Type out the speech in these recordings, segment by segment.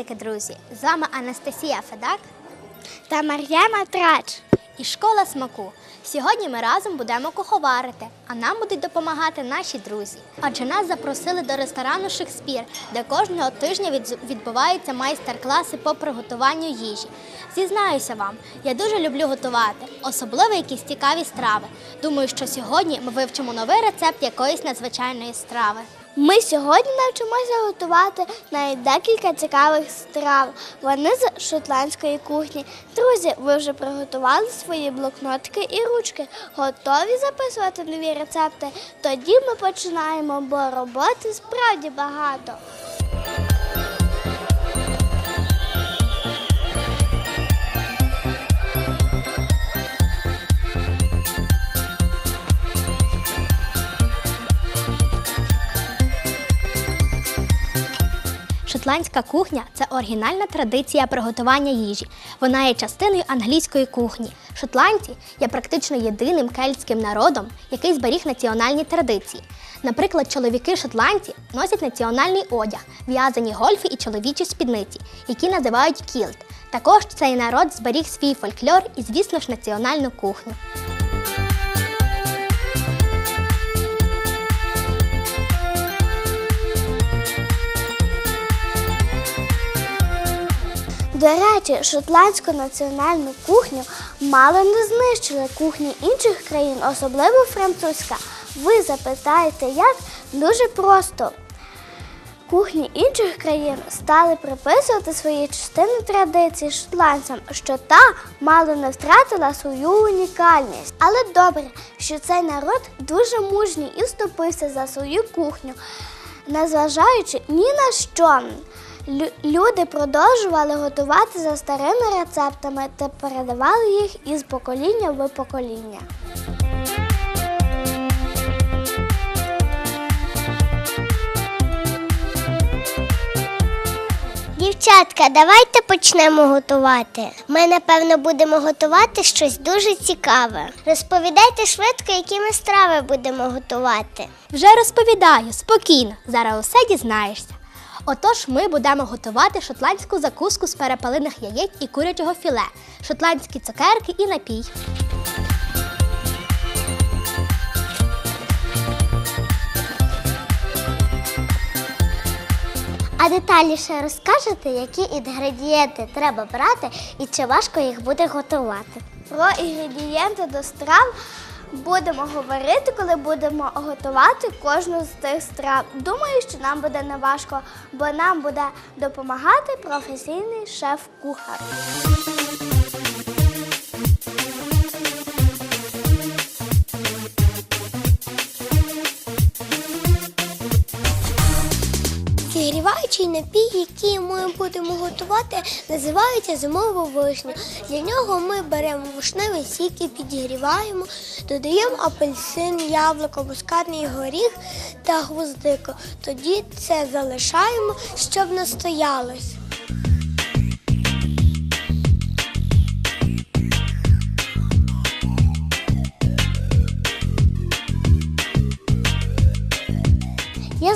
Привітики, друзі! З вами Анастасія Федак та Мар'яна Трач. і школа смаку. Сьогодні ми разом будемо куховарити, а нам будуть допомагати наші друзі. Адже нас запросили до ресторану Шекспір, де кожного тижня відбуваються майстер-класи по приготуванню їжі. Зізнаюся вам, я дуже люблю готувати, особливо якісь цікаві страви. Думаю, що сьогодні ми вивчимо новий рецепт якоїсь надзвичайної страви. Ми сьогодні навчимося готувати навіть декілька цікавих страв. Вони з шотландської кухні. Друзі, ви вже приготували свої блокнотики і ручки. Готові записувати нові рецепти? Тоді ми починаємо, бо роботи справді багато. Шотландська кухня це оригінальна традиція приготування їжі. Вона є частиною англійської кухні. Шотландці є практично єдиним кельтським народом, який зберіг національні традиції. Наприклад, чоловіки шотландці носять національний одяг, в'язані гольфи і чоловічі спідниці, які називають кілт. Також цей народ зберіг свій фольклор і, звісно ж, національну кухню. До речі, шотландську національну кухню мало не знищили кухні інших країн, особливо французька. Ви запитаєте, як? Дуже просто. Кухні інших країн стали приписувати свої частини традицій шотландцям, що та мало не втратила свою унікальність. Але добре, що цей народ дуже мужній і вступився за свою кухню, незважаючи ні на що. Лю- Люди продовжували готувати за старими рецептами та передавали їх із покоління в покоління. Дівчатка, давайте почнемо готувати. Ми, напевно, будемо готувати щось дуже цікаве. Розповідайте швидко, які ми страви будемо готувати. Вже розповідаю спокійно, зараз усе дізнаєшся. Отож, ми будемо готувати шотландську закуску з перепелиних яєць і курячого філе, шотландські цукерки і напій. А детальніше розкажете, які інгредієнти треба брати і чи важко їх буде готувати. Про інгредієнти до страв будемо говорити, коли будемо готувати кожну з тих страв. Думаю, що нам буде неважко, бо нам буде допомагати професійний шеф-кухар. Зігріваючий напій, який ми будемо готувати, називається зимова вишня. Для нього ми беремо вишневий сік і підігріваємо, додаємо апельсин, яблуко, мускатний горіх та гвоздику. Тоді це залишаємо, щоб настоялось.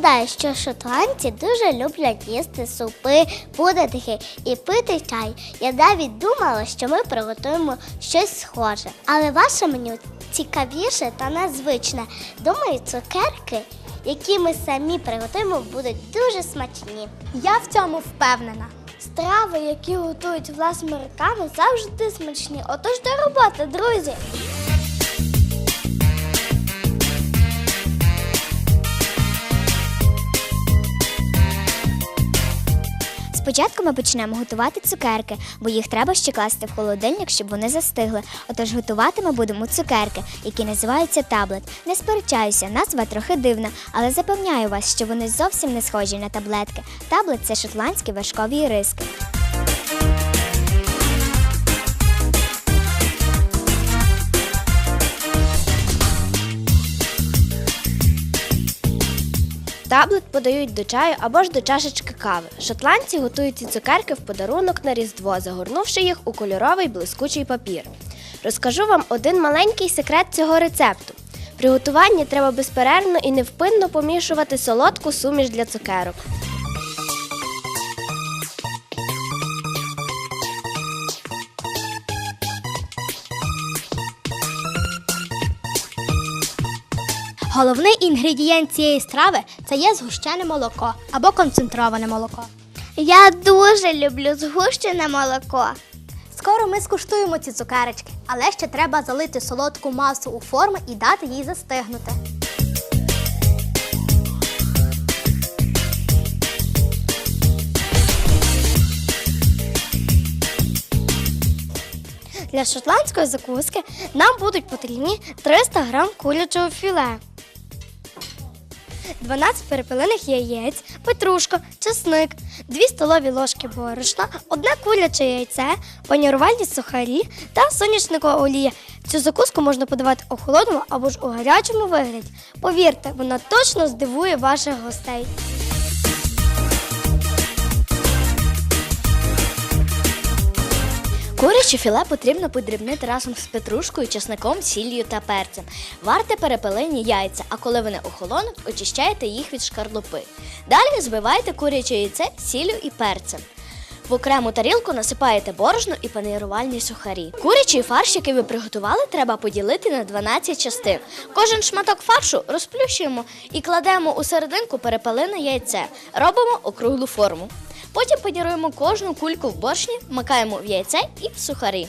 Знаю, що шотландці дуже люблять їсти супи, пудинги і пити чай. Я навіть думала, що ми приготуємо щось схоже. Але ваше меню цікавіше та незвичне. Думаю, цукерки, які ми самі приготуємо, будуть дуже смачні. Я в цьому впевнена. Страви, які готують власними руками, завжди смачні. Отож до роботи, друзі! Спочатку ми почнемо готувати цукерки, бо їх треба ще класти в холодильник, щоб вони застигли. Отож готувати ми будемо цукерки, які називаються таблет. Не сперечаюся, назва трохи дивна, але запевняю вас, що вони зовсім не схожі на таблетки. Таблет це шотландські вершкові іриски. Таблет подають до чаю або ж до чашечки кави. Шотландці готують ці цукерки в подарунок на Різдво, загорнувши їх у кольоровий блискучий папір. Розкажу вам один маленький секрет цього рецепту. При готуванні треба безперервно і невпинно помішувати солодку суміш для цукерок. Головний інгредієнт цієї страви це є згущене молоко або концентроване молоко. Я дуже люблю згущене молоко. Скоро ми скуштуємо ці цукерочки, але ще треба залити солодку масу у форми і дати їй застигнути. Для шотландської закуски нам будуть потрібні 300 грам курячого філе, 12 перепелених яєць, петрушка, чесник, 2 столові ложки борошна, одне куряче яйце, панірувальні сухарі та соняшникова олія. Цю закуску можна подавати у холодному або ж у гарячому вигляді. Повірте, вона точно здивує ваших гостей. Куряче філе потрібно подрібнити разом з петрушкою, чесником, сіллю та перцем. Варте перепелені яйця, а коли вони охолонуть, очищаєте їх від шкарлупи. Далі збивайте куряче яйце сіллю і перцем. В окрему тарілку насипаєте борошно і панірувальні сухарі. Курячий фарш, який ви приготували, треба поділити на 12 частин. Кожен шматок фаршу розплющуємо і кладемо у серединку перепелене яйце. Робимо округлу форму. Потім паніруємо кожну кульку в борщні, макаємо в яйце і в сухарі.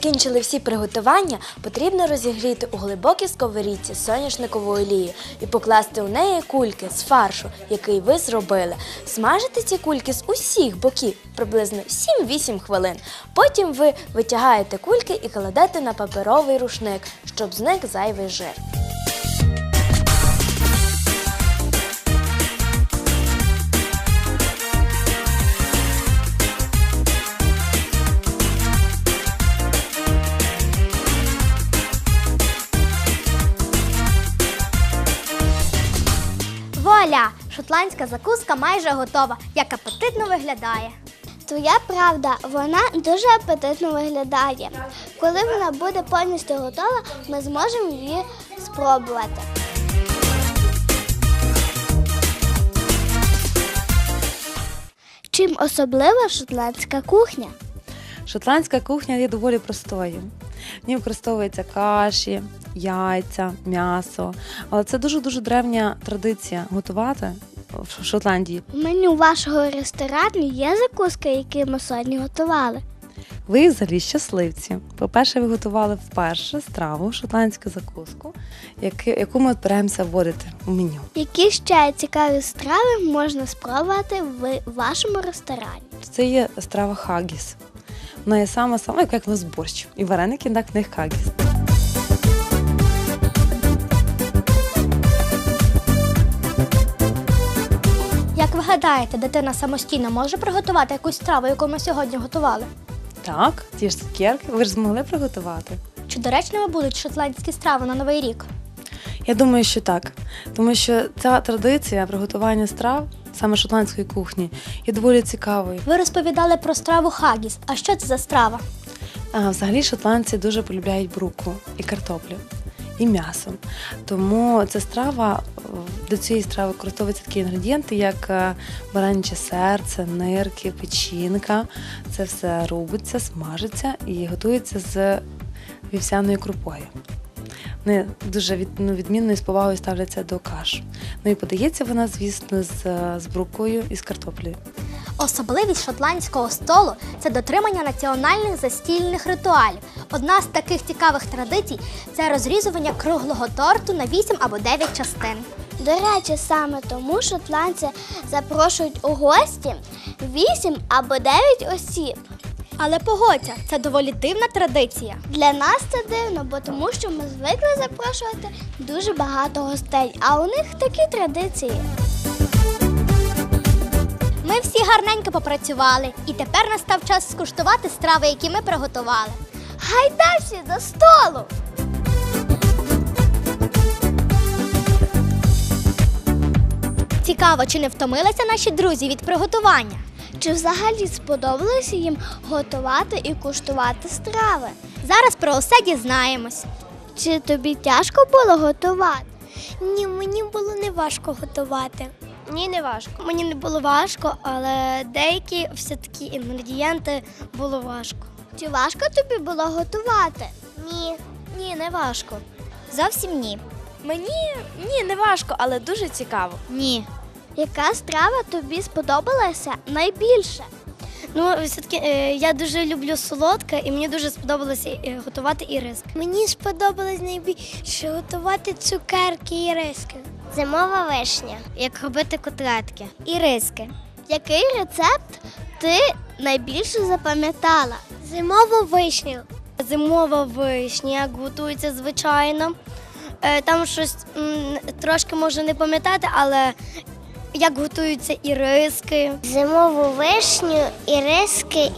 Закінчили всі приготування, потрібно розігріти у глибокій сковорідці соняшникову олію і покласти у неї кульки з фаршу, який ви зробили. Смажите ці кульки з усіх боків приблизно 7-8 хвилин. Потім ви витягаєте кульки і кладете на паперовий рушник, щоб зник зайвий жир. Шотландська закуска майже готова, як апетитно виглядає. Твоя правда, вона дуже апетитно виглядає. Коли вона буде повністю готова, ми зможемо її спробувати. Чим особлива шотландська кухня? Шотландська кухня є доволі простою. В ній використовуються каші, яйця, м'ясо. Але це дуже дуже древня традиція готувати в Шотландії. В меню вашого ресторану є закуски, які ми сьогодні готували. Ви взагалі щасливці. По-перше, ви готували вперше страву, шотландську закуску, яку ми збираємося вводити у меню. Які ще цікаві страви можна спробувати в вашому ресторані? Це є страва хагіс. Вона є сама сама, як в нас борщ. І вареники, так в них хагіс. Як ви гадаєте, дитина самостійно може приготувати якусь страву, яку ми сьогодні готували? Так, ті ж цукерки, ви ж змогли приготувати. Чи доречними будуть шотландські страви на Новий рік? Я думаю, що так. Тому що ця традиція приготування страв, саме шотландської кухні, є доволі цікавою. Ви розповідали про страву хагіс. А що це за страва? А, взагалі шотландці дуже полюбляють брукву і картоплю, і м'ясо. Тому ця страва е, до цієї страви використовуються такі інгредієнти, як е, баранче серце, нирки, печінка. Це все рубиться, смажиться і готується з вівсяною крупою. Вони дуже від, ну, відмінно і з повагою ставляться до каш. Ну і подається вона, звісно, з, з брукою і з картоплею. Особливість шотландського столу це дотримання національних застільних ритуалів. Одна з таких цікавих традицій це розрізування круглого торту на 8 або 9 частин. До речі, саме тому шотландці запрошують у гості 8 або 9 осіб. Але погодься, це доволі дивна традиція. Для нас це дивно, бо тому що ми звикли запрошувати дуже багато гостей, а у них такі традиції. Ми всі гарненько попрацювали, і тепер настав час скуштувати страви, які ми приготували. Гайда всі до столу! Цікаво, чи не втомилися наші друзі від приготування? Чи взагалі сподобалося їм готувати і куштувати страви? Зараз про усе дізнаємось. Чи тобі тяжко було готувати? Ні, мені було не важко готувати. Ні, не важко. Мені не було важко, але деякі все-таки інгредієнти було важко. Чи важко тобі було готувати? Ні. Ні, не важко. Зовсім ні. Мені ні, не важко, але дуже цікаво. Ні. Яка страва тобі сподобалася найбільше? Ну, все-таки е, я дуже люблю солодке, і мені дуже сподобалося е, готувати і риск. Мені сподобалось найбільше готувати цукерки і риски. Зимова вишня. Як робити котлетки. І риски. Який рецепт ти найбільше запам'ятала? Зимову вишню. Зимова вишня, як готується звичайно. Е, Там щось трошки можу не пам'ятати, але як готуються і риски. Зимову вишню і риски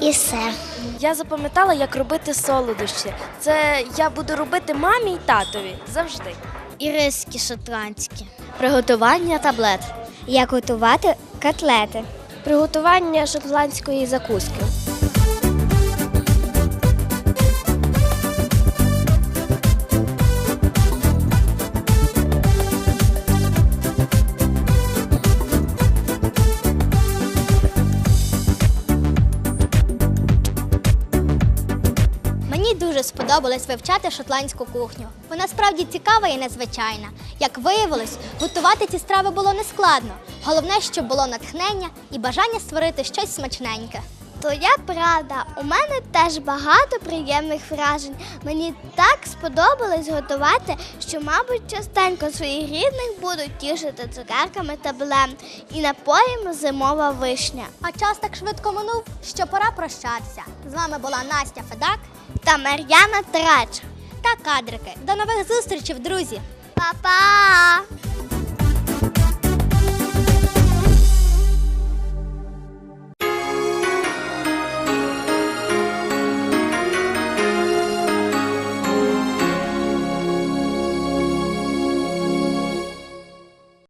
і все. Я запам'ятала, як робити солодощі. Це я буду робити мамі й татові завжди. І риски шотландські. Приготування таблет. Як готувати котлети. Приготування шотландської закуски. Сподобалось вивчати шотландську кухню. Вона справді цікава і незвичайна. Як виявилось, готувати ці страви було нескладно. Головне, щоб було натхнення і бажання створити щось смачненьке. Твоя правда, у мене теж багато приємних вражень. Мені так сподобалось готувати, що, мабуть, частенько своїх рідних буду тішити цукерками та блем і напоєм зимова вишня. А час так швидко минув, що пора прощатися. З вами була Настя Федак Та Мар'яна Трач. та кадрики. До нових зустрічей, друзі! Па-па!